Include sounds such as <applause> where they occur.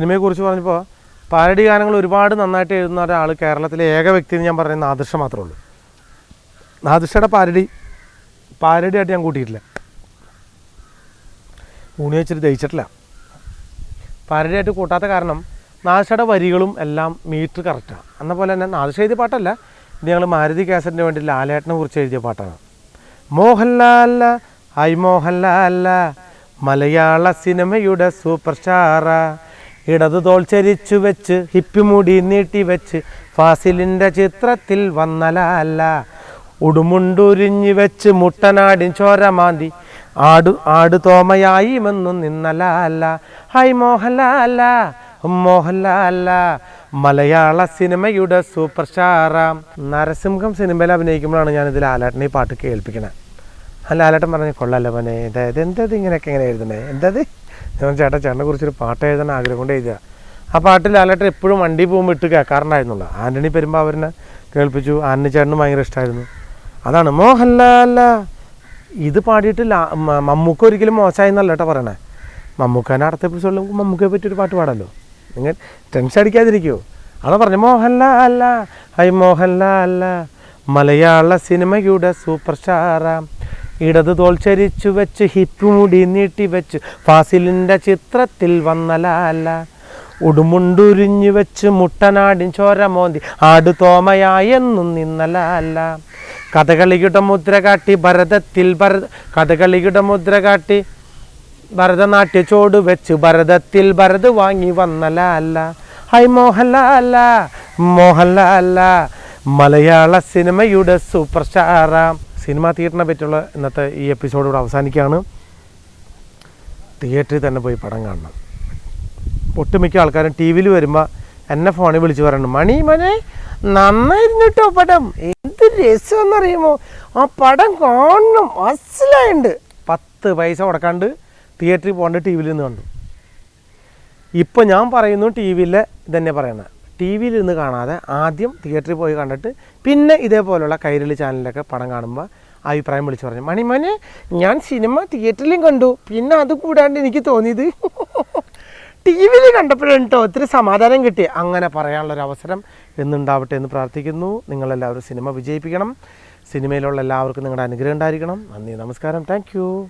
സിനിമയെക്കുറിച്ച് പറഞ്ഞപ്പോൾ പാരഡി ഗാനങ്ങൾ ഒരുപാട് നന്നായിട്ട് എഴുതുന്ന ഒരാൾ കേരളത്തിലെ ഏക വ്യക്തി എന്ന് ഞാൻ പറയുന്നത് നാദിർഷ മാത്രമേ ഉള്ളൂ. നാദിർഷയുടെ പാരഡി പാരഡി ഞാൻ കൂട്ടിയിട്ടില്ല. ഊണി വെച്ചിട്ട് ദഹിച്ചിട്ടില്ല. പാരഡി കൂട്ടാത്ത കാരണം നാദിർഷയുടെ വരികളും എല്ലാം മീറ്റർ കറക്റ്റാണ് എന്ന പോലെ തന്നെ നാദിർഷ എഴുതിയ പാട്ടല്ല ഇത് ഞങ്ങൾ മാരുതി കാസറ്റിന് വേണ്ടി ലാലേട്ടനെ കുറിച്ച് എഴുതിയ പാട്ടാണ്. മോഹൻലാല ഹൈ മോഹൻലാല മലയാള സിനിമയുടെ സൂപ്പർ സ്റ്റാറ ഇടതു തോൾ ചരിച്ചു വെച്ച് ഹിപ്പി മുടി നീട്ടി വെച്ച് ഫാസിലിന്റെ ചിത്രത്തിൽ വന്നലല്ല ഉടുമുണ്ടുരിഞ്ഞു വെച്ച് മുട്ടനാടിൻ ചോരമാന്തി ആടു ആടു തോമയായി മെന്നും നിന്നല അല്ല ഹൈ മോഹൻലാല മോഹൻലാല. മലയാള സിനിമയുടെ സൂപ്പർ സ്റ്റാറാം നരസിംഹം സിനിമയിൽ അഭിനയിക്കുമ്പോഴാണ് ഞാനിതിൽ ആലാട്ടിനെ ഈ പാട്ട് കേൾപ്പിക്കണേ. ആ ലാലേട്ടൻ പറഞ്ഞു കൊള്ളാലോ മോനെ ഇതായത് എന്തത് ഇങ്ങനെയൊക്കെ ഇങ്ങനെ എഴുതണേ എന്തത് ഞാൻ ചേട്ടാ ചേട്ടനെ കുറിച്ചൊരു പാട്ട് എഴുതാൻ ആഗ്രഹം കൊണ്ട് എഴുതുക ആ പാട്ടിൽ ലാലേട്ടൻ എപ്പോഴും വണ്ടി പോകുമ്പോൾ ഇട്ട് കേൾക്കാറുണ്ടായിരുന്നുള്ളൂ ആന്റണി പെരുമ്പാവൂരിനെ കേൾപ്പിച്ചു. ആന്റണി ചേട്ടനും ഭയങ്കര ഇഷ്ടമായിരുന്നു അതാണ്. മോഹൻലാല ഇത് പാടിയിട്ട് മമ്മൂക്ക ഒരിക്കലും മോശമായി എന്നല്ല കേട്ടോ പറയണേ. മമ്മൂക്കാനെ അടുത്ത എപ്പിസോഡിൽ നമുക്ക് മമ്മൂക്കയെ പറ്റി ഒരു പാട്ട് പാടാമല്ലോ നിങ്ങൾ ടെൻഷൻ അടിക്കാതിരിക്കുമോ അതാണ് പറഞ്ഞു മോഹൻലാല ഹൈ മോഹൻലാല മലയാള സിനിമയുടെ സൂപ്പർ സ്റ്റാറാം ഇടത് തോൾ ചരിച്ചു വെച്ച് ഹിപ്പ് മുടി നീട്ടി വെച്ച് ഫാസിലിന്റെ ചിത്രത്തിൽ വന്നലാല ഉടുമുണ്ടുരിഞ്ഞു വെച്ച് മുട്ടനാടിൻ ചോരമോന്തി ആടു തോമയായെന്നും നിന്നലാല കഥകളിയുടെ മുദ്ര കാട്ടി ഭരതത്തിൽ ഭര കഥകളിയുടെ മുദ്ര കാട്ടി ഭരതനാട്യ ചോട് വെച്ച് ഭരതത്തിൽ ഭരത് വാങ്ങി വന്നലാല ഹൈ മോഹൻലാല മോഹൻലാല മലയാള സിനിമയുടെ സൂപ്പർ സ്റ്റാറാം. സിനിമ തിയേറ്ററിനെ പറ്റിയുള്ള ഇന്നത്തെ ഈ എപ്പിസോഡ് ഇവിടെ അവസാനിക്കുകയാണ്. തിയേറ്ററിൽ തന്നെ പോയി പടം കാണണം. ഒട്ടുമിക്ക ആൾക്കാരും ടി വിയിൽ വരുമ്പോൾ എന്നെ ഫോണിൽ വിളിച്ച് പറയണം മണി മനെ നന്നായിരുന്നു കേട്ടോ പടം? എന്ത് രസമെന്നറിയുമോ? ആ പടം കാണണം അസലായുണ്ട് പത്ത് പൈസ കൊടുക്കാണ്ട് തിയേറ്ററിൽ പോകേണ്ട ടി വിയിൽ നിന്ന് കണ്ടു. ഇപ്പോൾ ഞാൻ പറയുന്നു ടി വിയിൽ ഇതന്നെ പറയണത് ടി വിയിൽ നിന്ന് കാണാതെ ആദ്യം തിയേറ്ററിൽ പോയി കണ്ടിട്ട് പിന്നെ ഇതേപോലുള്ള കൈരളി ചാനലിലൊക്കെ പടം കാണുമ്പോൾ അഭിപ്രായം വിളിച്ചു പറഞ്ഞു മണിമോനെ ഞാൻ സിനിമ തിയേറ്ററിലും കണ്ടു. പിന്നെ അത് കൂടാണ്ട് എനിക്ക് തോന്നിയത് <laughs> ടി വിയിൽ കണ്ടപ്പോഴാണ് കേട്ടോ ഒത്തിരി സമാധാനം കിട്ടി അങ്ങനെ പറയാനുള്ളൊരു അവസരം എന്നുണ്ടാവട്ടെ എന്ന് പ്രാർത്ഥിക്കുന്നു. നിങ്ങളെല്ലാവരും സിനിമ വിജയിപ്പിക്കണം. സിനിമയിലുള്ള എല്ലാവർക്കും നിങ്ങളുടെ അനുഗ്രഹം ഉണ്ടായിരിക്കണം. നന്ദി നമസ്കാരം. താങ്ക്